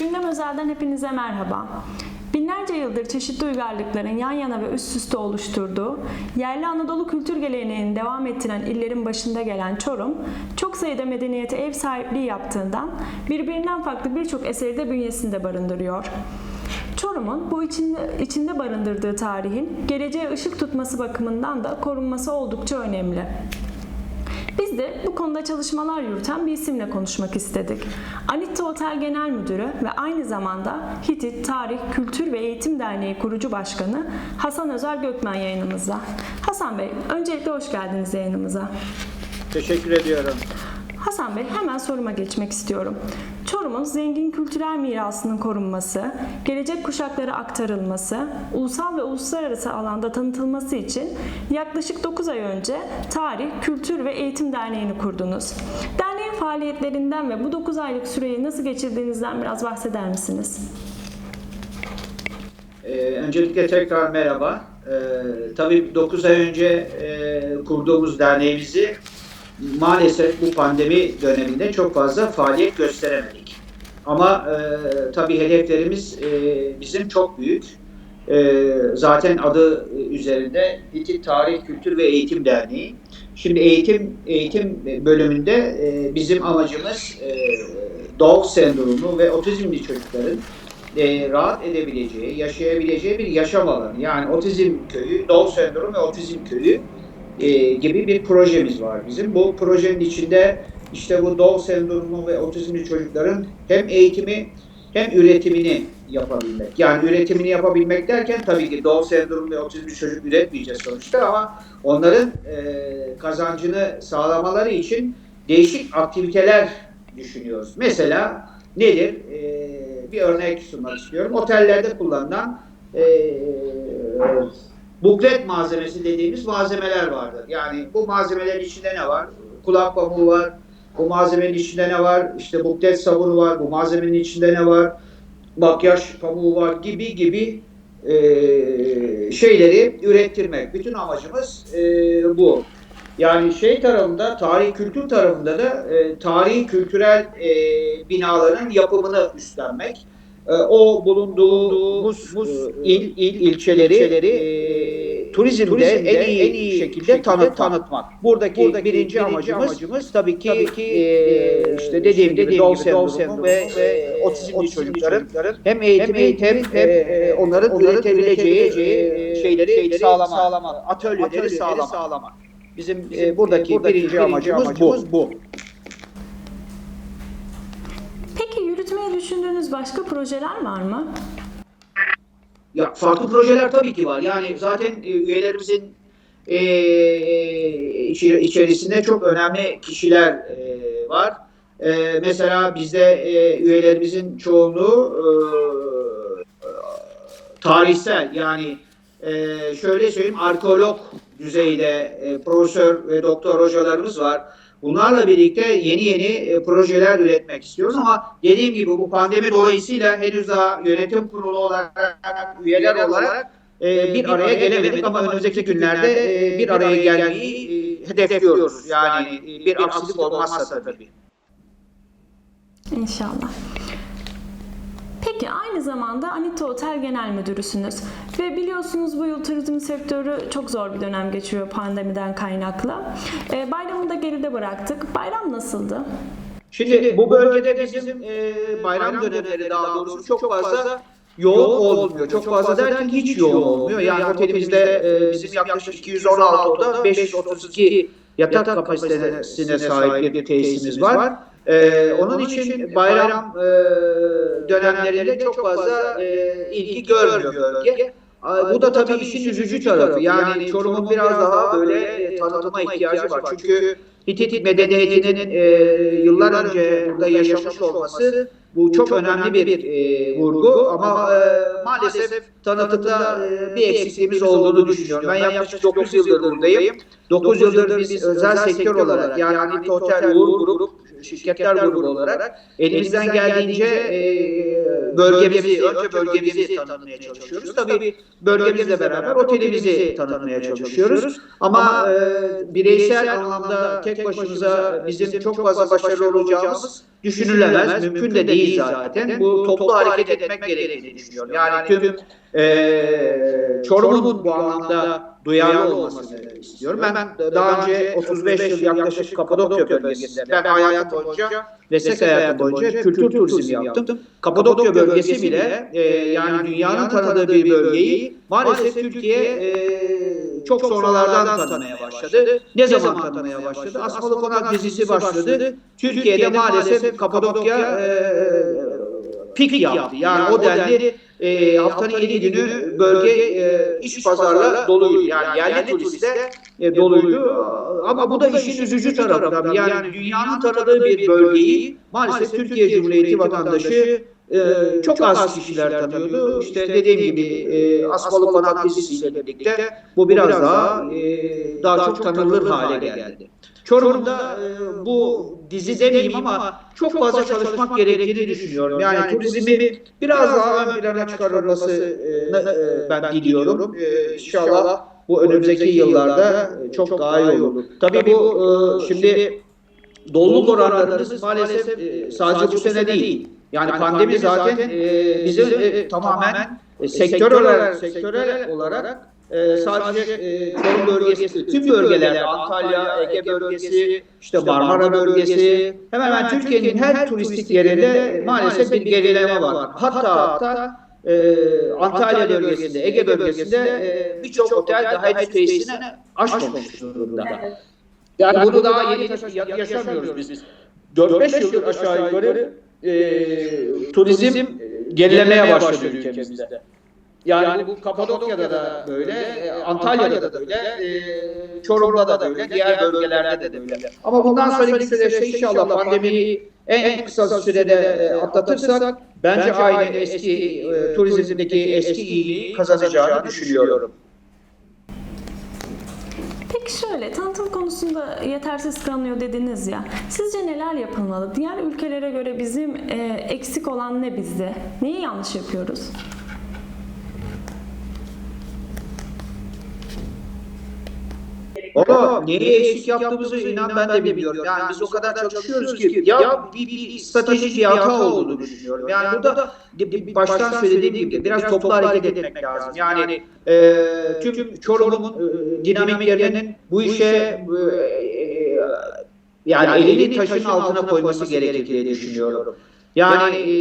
Gündem Özel'den hepinize merhaba. Binlerce yıldır çeşitli uygarlıkların yan yana ve üst üste oluşturduğu, yerli Anadolu kültür geleneğini devam ettiren illerin başında gelen Çorum, çok sayıda medeniyete ev sahipliği yaptığından birbirinden farklı birçok eseri de bünyesinde barındırıyor. Çorum'un bu içinde, içinde barındırdığı tarihin geleceğe ışık tutması bakımından da korunması oldukça önemli. Biz de bu konuda çalışmalar yürüten bir isimle konuşmak istedik. Anitta Otel Genel Müdürü ve aynı zamanda Hitit Tarih, Kültür ve Eğitim Derneği kurucu başkanı Hasan Özer Gökmen yayınımızda. Hasan Bey, öncelikle hoş geldiniz yayınımıza. Teşekkür ediyorum. Hasan Bey, hemen soruma geçmek istiyorum. Çorum'un zengin kültürel mirasının korunması, gelecek kuşaklara aktarılması, ulusal ve uluslararası alanda tanıtılması için yaklaşık 9 ay önce Tarih, Kültür ve Eğitim Derneği'ni kurdunuz. Derneğin faaliyetlerinden ve bu 9 aylık süreyi nasıl geçirdiğinizden biraz bahseder misiniz? Ee, öncelikle tekrar merhaba. Ee, tabii 9 ay önce e, kurduğumuz derneğimizi maalesef bu pandemi döneminde çok fazla faaliyet gösteremedik. Ama e, tabii hedeflerimiz e, bizim çok büyük. E, zaten adı üzerinde Hitit Tarih, Kültür ve Eğitim Derneği. Şimdi eğitim eğitim bölümünde e, bizim amacımız e, Down sendromu ve otizmli çocukların e, rahat edebileceği, yaşayabileceği bir yaşam alanı. Yani otizm köyü, Down sendromu ve otizm köyü e, gibi bir projemiz var bizim. Bu projenin içinde işte bu Down sendromu ve otizmli çocukların hem eğitimi hem üretimini yapabilmek. Yani üretimini yapabilmek derken tabii ki Down sendromu ve otizmli çocuk üretmeyeceğiz sonuçta ama onların e, kazancını sağlamaları için değişik aktiviteler düşünüyoruz. Mesela nedir? E, bir örnek sunmak istiyorum. Otellerde kullanılan e, buklet malzemesi dediğimiz malzemeler vardır. Yani bu malzemelerin içinde ne var? Kulak pamuğu var. Bu malzemenin içinde ne var? İşte buklet sabunu var. Bu malzemenin içinde ne var? Makyaj pamuğu var gibi gibi e, şeyleri ürettirmek. Bütün amacımız e, bu. Yani şey tarafında, tarih kültür tarafında da e, tarihi kültürel e, binaların yapımını üstlenmek. E, o bulunduğumuz e, il, il ilçeleri, e, turizmde, en iyi, en iyi şekilde, tanıt, tanıtmak. Buradaki, birinci, birinci amacımız, tabii ki, tabii ki e, işte dediğim gibi Down sendromu ve, ve otizmli çocukların hem eğitimi hem, hem, e, onların, üretebileceği e, şeyleri, şeyleri sağlama, sağlama, atölyeleri, sağlama. sağlama. Bizim, e, buradaki, buradaki birinci, amacımız, bu. bu. Peki yürütmeyi düşündüğünüz başka projeler var mı? Ya farklı projeler tabii ki var. Yani zaten e, üyelerimizin e, içi- içerisinde çok önemli kişiler e, var. E, mesela bizde e, üyelerimizin çoğunluğu e, tarihsel yani e, şöyle söyleyeyim arkeolog düzeyde e, profesör ve doktor hocalarımız var. Bunlarla birlikte yeni yeni e, projeler üretmek istiyoruz ama dediğim gibi bu pandemi dolayısıyla henüz daha yönetim kurulu olarak, üyeler olarak e, bir araya gelemedik ama önümüzdeki günlerde e, bir araya gelmeyi hedefliyoruz. Yani bir aksilik olmazsa tabii. İnşallah. Peki aynı zamanda Anita Otel Genel Müdürüsünüz ve biliyorsunuz bu yıl turizm sektörü çok zor bir dönem geçiriyor pandemiden kaynaklı. Ee, da geride bıraktık. Bayram nasıldı? Şimdi bu bölgede bizim e, bayram dönemleri daha doğrusu çok fazla yoğun olmuyor. Çok fazla derken hiç yoğun olmuyor. Yani otelimizde e, bizim yaklaşık 216 oda 532 yatak kapasitesine sahip bir tesisimiz var. E, onun için bayram e, dönemlerinde çok fazla e, ilgi görmüyor bölge. Ay, Bu da tabii işin üzücü tarafı. Yani Çorum'un biraz daha böyle e, tanıtıma ihtiyacı var. Çünkü Hitit medeniyetinin e, yıllar önce burada yaşamış olması bu çok önemli bir e, vurgu ama e, maalesef tanıtımda e, bir eksikliğimiz olduğunu düşünüyorum. Ben yaklaşık 9 yıldır buradayım. 9 yıldır biz özel sektör olarak yani Anita Uğur Grup şirketler grubu olarak elimizden geldiğince e, bölgemizi, önce bölgemizi tanıtmaya çalışıyoruz. Tabii bölgemizle beraber otelimizi tanıtmaya çalışıyoruz. Ama e, bireysel anlamda tek başımıza bizim çok fazla başarılı olacağımız düşünülemez. Mümkün de değil zaten. Bu toplu hareket etmek gerektiğini düşünüyorum. Yani tüm e, Çorum'un bu anlamda duyarlı olmasını istiyorum. Ben daha önce 35 yıl yaklaşık Kapadokya bölgesinde ben hayatım boyunca meslek hayatım boyunca kültür turizmi yaptım. Kapadokya bölgesi bile e, yani dünyanın tanıdığı bir bölgeyi maalesef Türkiye e, çok sonralardan tanımaya başladı. Ne zaman tanımaya başladı? Asmalı Konak dizisi başladı. Türkiye'de maalesef Kapadokya e, pik yaptı. Yani o denli e, haftanın 7 günü bölge e, iş pazarla doluydu. Yani yerli turistle e, doluydu. Ama bu da işin üzücü tarafı tabii. Yani dünyanın tanıdığı bir bölgeyi maalesef Türkiye Cumhuriyeti vatandaşı e, çok az kişiler tanıyordu. İşte dediğim gibi e, Asmalı Konak dizisiyle birlikte bu biraz daha e, daha çok tanınır hale geldi. Çorum'da e, bu dizi demeyeyim ama çok fazla çalışmak gerektiğini düşünüyorum. Yani turizmi biraz daha ön plana çıkarılması e, e, ben diliyorum. E, İnşallah bu önümüzdeki yıllarda e, çok daha iyi olur. Tabii bu e, şimdi doluluk oranlarımız maalesef e, sadece bu sene değil. Yani pandemi zaten e, bizi e, tamamen e, sektör olarak sektörel olarak e, sadece e, Çorum bölgesi, tüm bölgelerde Antalya, Ege bölgesi, işte Marmara bölgesi, hemen hemen Türkiye'nin her turistik yerinde maalesef bir gerileme var. Hatta hatta e, Antalya bölgesinde, Ege bölgesinde e, birçok otel daha henüz tesisini aşmamış durumda. Yani bunu daha yeni yaşamıyoruz biz. 4-5 yıldır aşağı yukarı e, turizm gerilemeye başladı ülkemizde. Yani, bu Kapadokya'da da böyle, e, Antalya'da da böyle, e, Çorum'da da böyle, diğer bölgelerde de böyle. Ama bundan sonraki süreçte inşallah pandemiyi en kısa sürede e, atlatırsak bence aynı eski e, turizmdeki eski iyiliği kazanacağını düşünüyorum. Peki şöyle, tanıtım konusunda yetersiz kalınıyor dediniz ya. Sizce neler yapılmalı? Diğer ülkelere göre bizim e, eksik olan ne bizde? Neyi yanlış yapıyoruz? Valla neyi eksik yaptığımızı inan ben de bilmiyorum. Yani biz o kadar çalışıyoruz ki ya bir, bir stratejik bir hata olduğunu düşünüyorum. Yani burada baştan söylediğim gibi biraz toplu hareket etmek lazım. Yani e, tüm Çorum'un e, dinamiklerinin bu işe e, e, yani elini taşın altına koyması gerekir diye düşünüyorum. Yani e,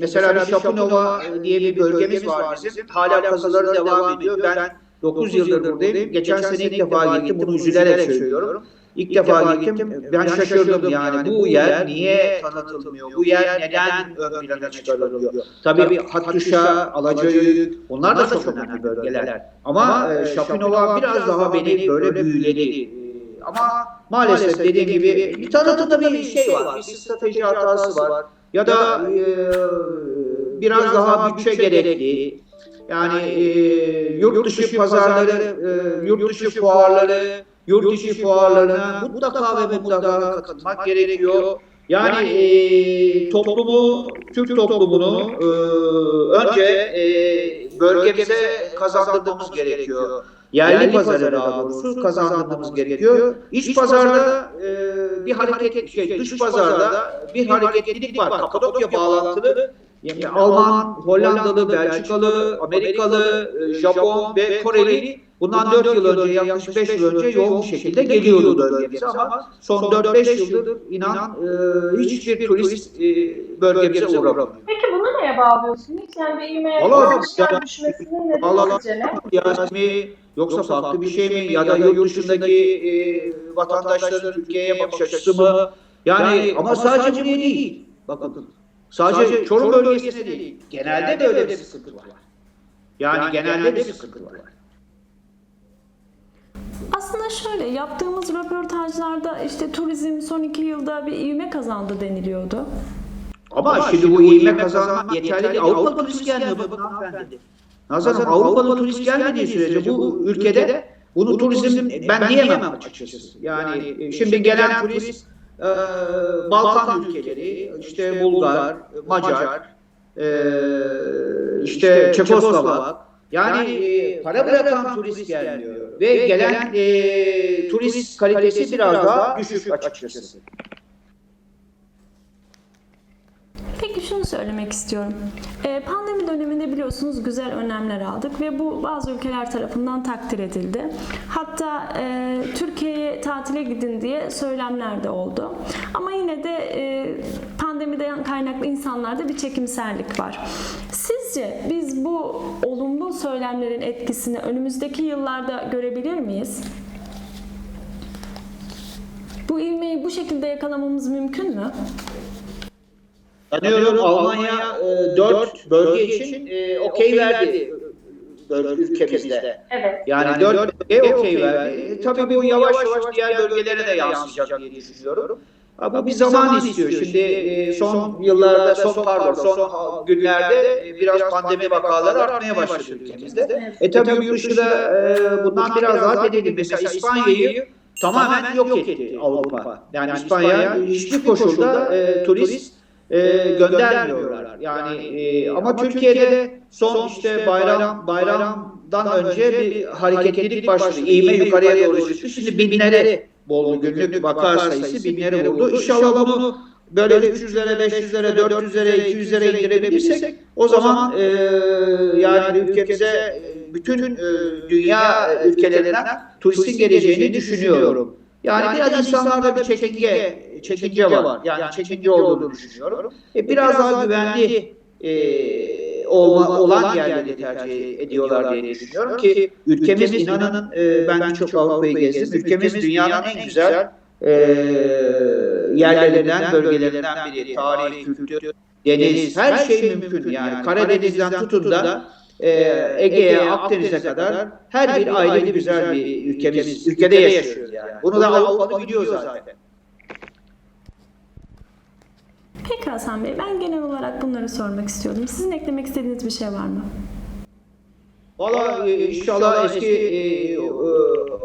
mesela bir Şapınova diye bir bölgemiz var bizim. Hala kazıları devam ediyor. Ben 9 yıldır buradayım. Geçen sene ilk defa gittim. Bunu üzülerek söylüyorum. İlk defa gittim. Ben şaşırdım yani. Bu yer niye tanıtılmıyor? Bu yer neden ön plana çıkarılıyor? Tabii Hattuşa, Alacayük onlar da çok önemli bölgeler. Ama e, Şapinova biraz daha beni böyle büyüledi. E, Ama maalesef dediğim gibi bir tanıtımda bir şey var. Bir strateji hatası var. Ya da e, biraz daha bütçe gerekli. Yani e, yurt dışı pazarları, e, yurt dışı fuarları, yurt dışı fuarlarına mutlaka ve mutlaka katılmak gerekiyor. Yani e, toplumu, Türk toplumunu e, önce e, bölgemize kazandırmamız gerekiyor. Yerli pazarı daha doğrusu kazandırmamız gerekiyor. İç pazarda e, bir hareket, şey, dış pazarda bir hareketlilik var. Kapadokya bağlantılı yani Alman, Hollandalı, Belçikalı, Amerikalı, e, Japon ve Koreli bundan 4 yıl önce yaklaşık 5 yıl önce yoğun bir şekilde geliyordu bölgemize ama son 4-5 yıldır inan e, hiçbir turist e, bölgemize uğramıyor. Peki bunu neye bağlıyorsunuz? Yani ya- düşmesinin nedeni yoksa farklı bir şey mi ya da yurt dışındaki e, vatandaşların Türkiye'ye bakış açısı mı? Yani ama sadece buraya değil. Bakın sadece Çorum bölgesinde değil. Genelde böyle bir sıkıntı var. Yani genelde bir sıkıntı var. Aslında şöyle, yaptığımız röportajlarda işte turizm son iki yılda bir ivme kazandı deniliyordu. Ama, şimdi bu ivme kazanmak yeterli değil. Avrupalı turist gelmiyor bakın hanımefendi. Nazan Hanım Avrupalı turist gelmediği sürece bu ülkede bunu turizm ben diyemem açıkçası. Yani e, şimdi gelen turist e, Balkan ülkeleri, işte Bulgar, Macar, e, işte Çekoslovak. Yani e, para bırakan turist gelmiyor. Ve gelen e, turist kalitesi biraz daha düşük açıkçası. Peki şunu söylemek istiyorum. Ee, pandemi döneminde biliyorsunuz güzel önlemler aldık ve bu bazı ülkeler tarafından takdir edildi. Hatta e, Türkiye'ye tatile gidin diye söylemler de oldu. Ama yine de e, pandemiden kaynaklı insanlarda bir çekimserlik var. Sizce biz bu olumlu söylemlerin etkisini önümüzdeki yıllarda görebilir miyiz? Bu ivmeyi bu şekilde yakalamamız mümkün mü? Sanıyorum Almanya e, 4 bölge için e, okey verdi ülkemizde. Evet. Yani 4 bölge okey verdi. E, tabii bu yavaş yavaş diğer bölgelere de yansıyacak diye düşünüyorum. Ha, bu bir zaman istiyor. Şimdi e, son yıllarda, son pardon, son günlerde e, biraz pandemi vakaları artmaya başladı ülkemizde. E tabii yurt dışı da e, bundan biraz rahat edelim. Mesela İspanya'yı tamamen yok etti Avrupa. Yani İspanya hiçbir koşulda e, turist e, göndermiyorlar. Yani e, ama Türkiye'de son işte bayram bayramdan önce bir hareketlilik başladı. İğme yukarıya doğru çıktı. Şimdi binleri bol günlük vaka sayısı binleri buldu. İnşallah bunu böyle 300'lere, 500'lere, 400'lere, 200'lere indirebilirsek o zaman e, yani ülkemize e, bütün e, dünya ülkelerinden turistin geleceğini düşünüyorum. Yani biraz insanlarda bir çekinge, çekince var. Yani çekince olduğunu düşünüyorum. E, biraz daha güvenli e, olma, olan yerleri tercih ediyorlar diye düşünüyorum ki ülkemiz inanın e, ben birçok Avrupa'yı gezdim. Ülkemiz dünyanın en güzel e, yerlerinden, bölgelerinden biri. Tarih, kültür, deniz, her şey mümkün. Yani Karadeniz'den tutun da e, Ege'ye, Akdeniz'e kadar her bir ayrı güzel bir ülkemiz, ülkede yaşıyoruz yani. Bunu da Avrupa biliyor zaten. Peki Hasan Bey, ben genel olarak bunları sormak istiyordum. Sizin eklemek istediğiniz bir şey var mı? Valla e, inşallah eski e, e,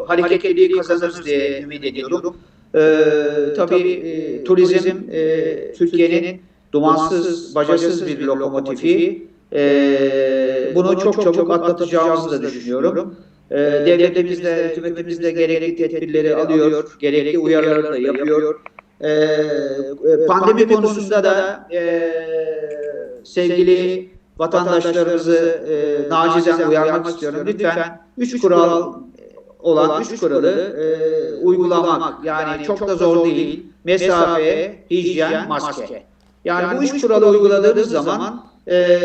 hareketliliği kazanırız diye ümit ediyorum. E, tabii e, turizm e, Türkiye'nin dumansız, bacasız bir lokomotifi. E, bunu çok çabuk atlatacağımızı da düşünüyorum. E, devletimiz de, hükümetimiz de gerekli tedbirleri alıyor, gerekli uyarıları da yapıyor. E, pandemi konusunda da e, sevgili vatandaşlarımızı e, nacizen uyarmak istiyorum. Lütfen üç kural olan üç kuralı e, uygulamak. Yani çok da zor değil. Mesafe, hijyen, maske. Yani bu üç kuralı uyguladığımız zaman e,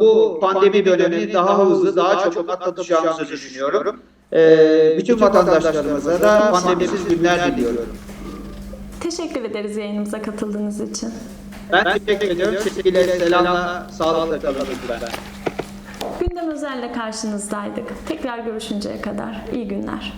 bu pandemi dönemini daha hızlı, daha çabuk atlatacağımızı düşünüyorum. E, bütün vatandaşlarımıza da pandemisiz günler diliyorum. Teşekkür ederiz yayınımıza katıldığınız için. Ben teşekkür ediyorum. Sevgiyle, selamla, sağlıkla kalın lütfen. Gündem özelle karşınızdaydık. Tekrar görüşünceye kadar iyi günler.